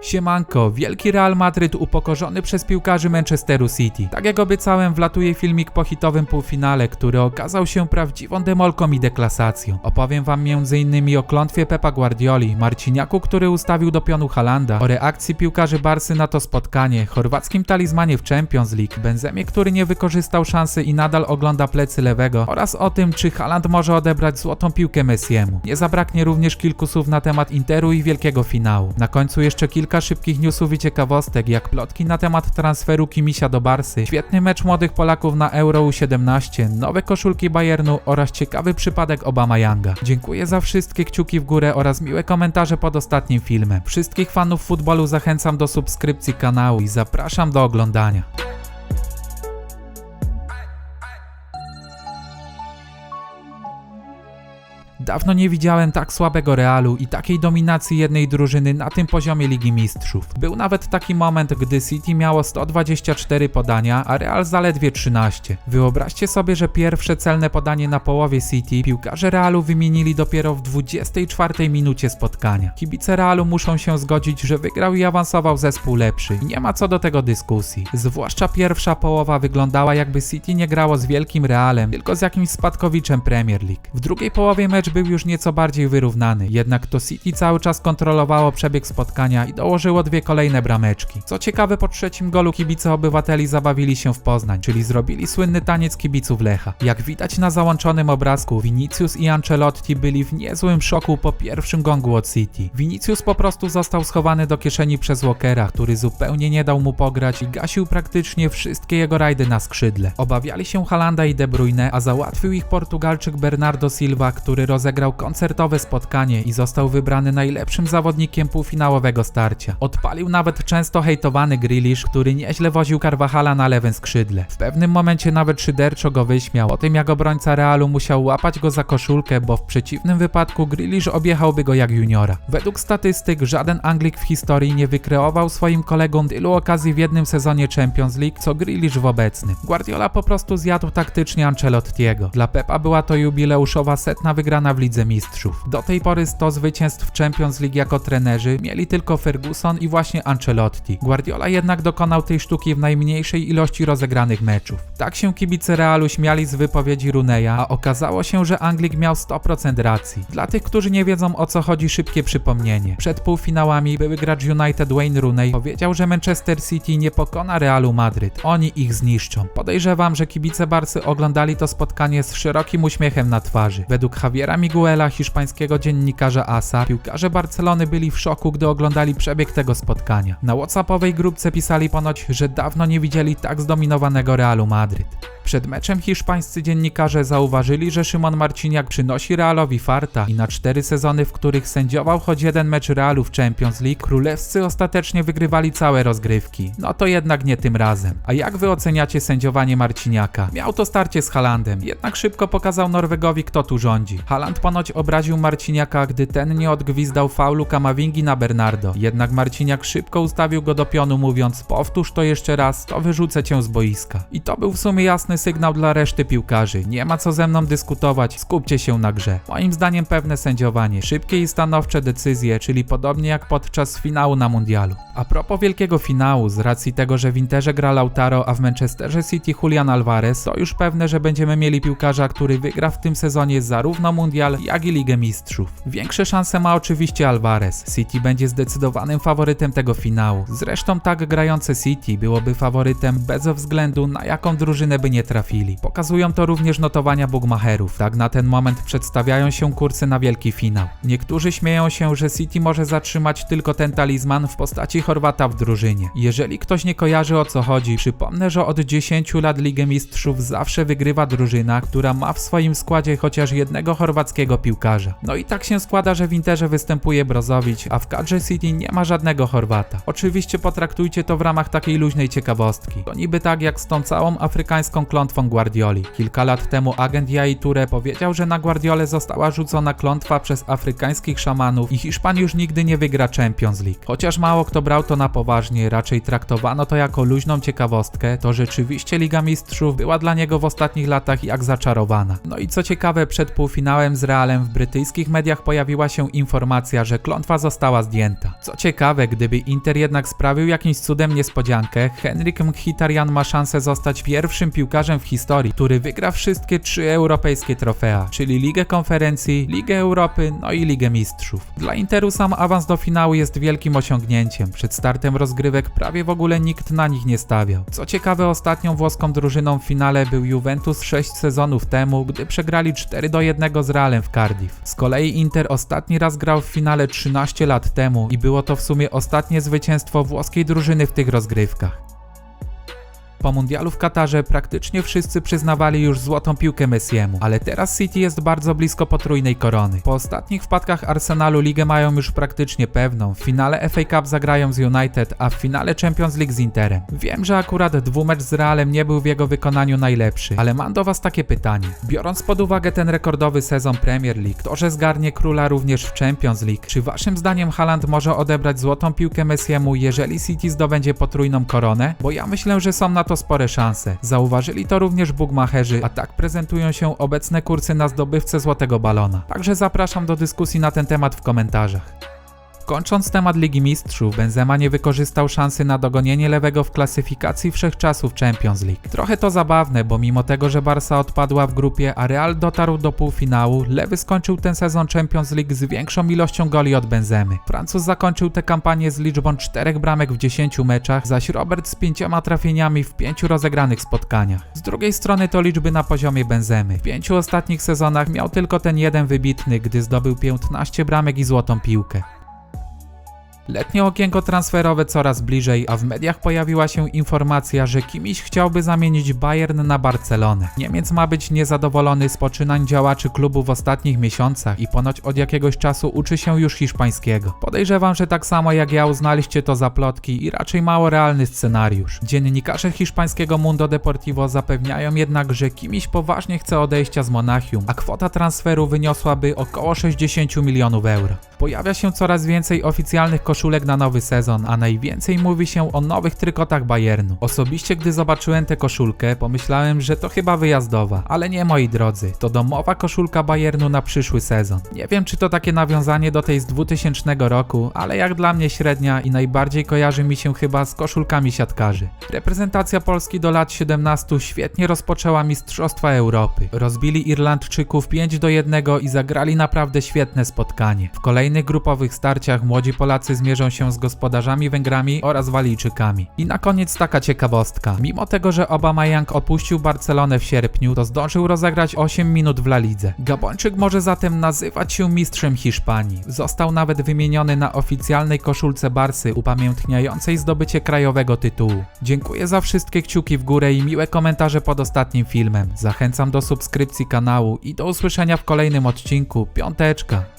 Siemanko, wielki Real Madryt upokorzony przez piłkarzy Manchesteru City. Tak jak obiecałem, wlatuje filmik po hitowym półfinale, który okazał się prawdziwą demolką i deklasacją. Opowiem wam m.in. o klątwie Pepa Guardioli, Marciniaku, który ustawił do pionu Halanda, o reakcji piłkarzy Barsy na to spotkanie, chorwackim talizmanie w Champions League, Benzemie, który nie wykorzystał szansy i nadal ogląda plecy lewego oraz o tym, czy Haland może odebrać złotą piłkę Messiemu. Nie zabraknie również kilku słów na temat Interu i wielkiego finału. Na końcu jeszcze kilka szybkich newsów i ciekawostek, jak plotki na temat transferu Kimisia do Barsy, świetny mecz młodych Polaków na Euro U17, nowe koszulki Bayernu oraz ciekawy przypadek Obama Younga. Dziękuję za wszystkie kciuki w górę oraz miłe komentarze pod ostatnim filmem. Wszystkich fanów futbolu zachęcam do subskrypcji kanału i zapraszam do oglądania. Dawno nie widziałem tak słabego Realu i takiej dominacji jednej drużyny na tym poziomie Ligi Mistrzów. Był nawet taki moment, gdy City miało 124 podania, a Real zaledwie 13. Wyobraźcie sobie, że pierwsze celne podanie na połowie City piłkarze Realu wymienili dopiero w 24 minucie spotkania. Kibice Realu muszą się zgodzić, że wygrał i awansował zespół lepszy. Nie ma co do tego dyskusji. Zwłaszcza pierwsza połowa wyglądała jakby City nie grało z wielkim Realem, tylko z jakimś spadkowiczem Premier League. W drugiej połowie mecz był już nieco bardziej wyrównany, jednak to City cały czas kontrolowało przebieg spotkania i dołożyło dwie kolejne brameczki. Co ciekawe, po trzecim golu kibice obywateli zabawili się w Poznań, czyli zrobili słynny taniec kibiców Lecha. Jak widać na załączonym obrazku, Vinicius i Ancelotti byli w niezłym szoku po pierwszym gongu od City. Vinicius po prostu został schowany do kieszeni przez Walkera, który zupełnie nie dał mu pograć i gasił praktycznie wszystkie jego rajdy na skrzydle. Obawiali się Halanda i De Bruyne, a załatwił ich Portugalczyk Bernardo Silva, który rozegrał koncertowe spotkanie i został wybrany najlepszym zawodnikiem półfinałowego starcia. Odpalił nawet często hejtowany Grealish, który nieźle woził Carvajala na lewym skrzydle. W pewnym momencie nawet szyderczo go wyśmiał, o tym jak obrońca Realu musiał łapać go za koszulkę, bo w przeciwnym wypadku Grealish objechałby go jak juniora. Według statystyk żaden Anglik w historii nie wykreował swoim kolegom tylu okazji w jednym sezonie Champions League, co Grealish w obecnym. Guardiola po prostu zjadł taktycznie Ancelottiego. Dla Pepa była to jubileuszowa setna wygrana w Lidze Mistrzów. Do tej pory 100 zwycięstw Champions League jako trenerzy mieli tylko Ferguson i właśnie Ancelotti. Guardiola jednak dokonał tej sztuki w najmniejszej ilości rozegranych meczów. Tak się kibice Realu śmiali z wypowiedzi Runeya, a okazało się, że Anglik miał 100% racji. Dla tych, którzy nie wiedzą o co chodzi, szybkie przypomnienie. Przed półfinałami były gracz United Wayne Rooney powiedział, że Manchester City nie pokona Realu Madryt. Oni ich zniszczą. Podejrzewam, że kibice Barsy oglądali to spotkanie z szerokim uśmiechem na twarzy. Według Javiera Miguela, hiszpańskiego dziennikarza ASA, piłkarze Barcelony byli w szoku, gdy oglądali przebieg tego spotkania. Na WhatsAppowej grupce pisali ponoć, że dawno nie widzieli tak zdominowanego Realu Madryt. Przed meczem hiszpańscy dziennikarze zauważyli, że Szymon Marciniak przynosi Realowi farta i na cztery sezony, w których sędziował choć jeden mecz Realu w Champions League, królewscy ostatecznie wygrywali całe rozgrywki. No to jednak nie tym razem. A jak wy oceniacie sędziowanie Marciniaka? Miał to starcie z Halandem, jednak szybko pokazał Norwegowi, kto tu rządzi. Haland ponoć obraził Marciniaka, gdy ten nie odgwizdał faulu Kamavingi na Bernardo. Jednak Marciniak szybko ustawił go do pionu, mówiąc: Powtórz to jeszcze raz, to wyrzucę cię z boiska. I to był w sumie jasny sygnał dla reszty piłkarzy. Nie ma co ze mną dyskutować, skupcie się na grze. Moim zdaniem pewne sędziowanie, szybkie i stanowcze decyzje, czyli podobnie jak podczas finału na mundialu. A propos wielkiego finału, z racji tego, że w Interze gra Lautaro, a w Manchesterze City Julian Alvarez, to już pewne, że będziemy mieli piłkarza, który wygra w tym sezonie zarówno mundial, jak i Ligę Mistrzów. Większe szanse ma oczywiście Alvarez. City będzie zdecydowanym faworytem tego finału. Zresztą tak grające City byłoby faworytem bez względu na jaką drużynę by nie trafili. Pokazują to również notowania bookmacherów. Tak na ten moment przedstawiają się kursy na wielki finał. Niektórzy śmieją się, że City może zatrzymać tylko ten talizman w postaci Chorwata w drużynie. Jeżeli ktoś nie kojarzy o co chodzi, przypomnę, że od 10 lat Ligę Mistrzów zawsze wygrywa drużyna, która ma w swoim składzie chociaż jednego chorwackiego piłkarza. No i tak się składa, że w Interze występuje Brozowicz, a w kadrze City nie ma żadnego Chorwata. Oczywiście potraktujcie to w ramach takiej luźnej ciekawostki. To niby tak jak z tą całą afrykańską klątwą Guardioli. Kilka lat temu agent Jai Toure powiedział, że na Guardiolę została rzucona klątwa przez afrykańskich szamanów i Hiszpan już nigdy nie wygra Champions League. Chociaż mało kto brał to na poważnie, raczej traktowano to jako luźną ciekawostkę, to rzeczywiście Liga Mistrzów była dla niego w ostatnich latach jak zaczarowana. No i co ciekawe, przed półfinałem z Realem w brytyjskich mediach pojawiła się informacja, że klątwa została zdjęta. Co ciekawe, gdyby Inter jednak sprawił jakimś cudem niespodziankę, Henryk Mkhitaryan ma szansę zostać pierwszym piłkarzem w historii, który wygra wszystkie trzy europejskie trofea, czyli Ligę Konferencji, Ligę Europy, no i Ligę Mistrzów. Dla Interu sam awans do finału jest wielkim osiągnięciem. Przed startem rozgrywek prawie w ogóle nikt na nich nie stawiał. Co ciekawe, ostatnią włoską drużyną w finale był Juventus 6 sezonów temu, gdy przegrali 4 do 1 z Realem w Cardiff. Z kolei Inter ostatni raz grał w finale 13 lat temu i było to w sumie ostatnie zwycięstwo włoskiej drużyny w tych rozgrywkach. Po mundialu w Katarze praktycznie wszyscy przyznawali już złotą piłkę Messiemu, ale teraz City jest bardzo blisko potrójnej korony. Po ostatnich wpadkach Arsenalu ligę mają już praktycznie pewną. W finale FA Cup zagrają z United, a w finale Champions League z Interem. Wiem, że akurat dwumecz z Realem nie był w jego wykonaniu najlepszy, ale mam do was takie pytanie. Biorąc pod uwagę ten rekordowy sezon Premier League, to, że zgarnie króla również w Champions League, czy waszym zdaniem Haaland może odebrać złotą piłkę Messiemu, jeżeli City zdobędzie potrójną koronę? Bo ja myślę, że są na to spore szanse. Zauważyli to również bugmacherzy, a tak prezentują się obecne kursy na zdobywcę złotego balona. Także zapraszam do dyskusji na ten temat w komentarzach. Kończąc temat Ligi Mistrzów, Benzema nie wykorzystał szansy na dogonienie lewego w klasyfikacji wszechczasów Champions League. Trochę to zabawne, bo mimo tego, że Barca odpadła w grupie, a Real dotarł do półfinału, lewy skończył ten sezon Champions League z większą ilością goli od Benzemy. Francuz zakończył tę kampanię z liczbą 4 bramek w 10 meczach, zaś Robert z 5 trafieniami w 5 rozegranych spotkaniach. Z drugiej strony to liczby na poziomie Benzemy. W pięciu ostatnich sezonach miał tylko ten jeden wybitny, gdy zdobył 15 bramek i złotą piłkę. Letnie okienko transferowe coraz bliżej, a w mediach pojawiła się informacja, że kimś chciałby zamienić Bayern na Barcelonę. Niemiec ma być niezadowolony z poczynań działaczy klubu w ostatnich miesiącach i ponoć od jakiegoś czasu uczy się już hiszpańskiego. Podejrzewam, że tak samo jak ja uznaliście to za plotki i raczej mało realny scenariusz. Dziennikarze hiszpańskiego Mundo Deportivo zapewniają jednak, że kimś poważnie chce odejścia z Monachium, a kwota transferu wyniosłaby około 60 milionów euro. Pojawia się coraz więcej oficjalnych koszulek na nowy sezon, a najwięcej mówi się o nowych trykotach Bayernu. Osobiście, gdy zobaczyłem tę koszulkę, pomyślałem, że to chyba wyjazdowa, ale nie moi drodzy, to domowa koszulka Bayernu na przyszły sezon. Nie wiem, czy to takie nawiązanie do tej z 2000 roku, ale jak dla mnie średnia i najbardziej kojarzy mi się chyba z koszulkami siatkarzy. Reprezentacja Polski do lat 17 świetnie rozpoczęła Mistrzostwa Europy. Rozbili Irlandczyków 5 do 1 i zagrali naprawdę świetne spotkanie. W kolejnym kolejnych grupowych starciach młodzi Polacy zmierzą się z gospodarzami Węgrami oraz Walijczykami. I na koniec taka ciekawostka. Mimo tego, że Aubameyang opuścił Barcelonę w sierpniu, to zdążył rozegrać 8 minut w La Lidze. Gabończyk może zatem nazywać się mistrzem Hiszpanii. Został nawet wymieniony na oficjalnej koszulce Barsy upamiętniającej zdobycie krajowego tytułu. Dziękuję za wszystkie kciuki w górę i miłe komentarze pod ostatnim filmem. Zachęcam do subskrypcji kanału i do usłyszenia w kolejnym odcinku. Piąteczka!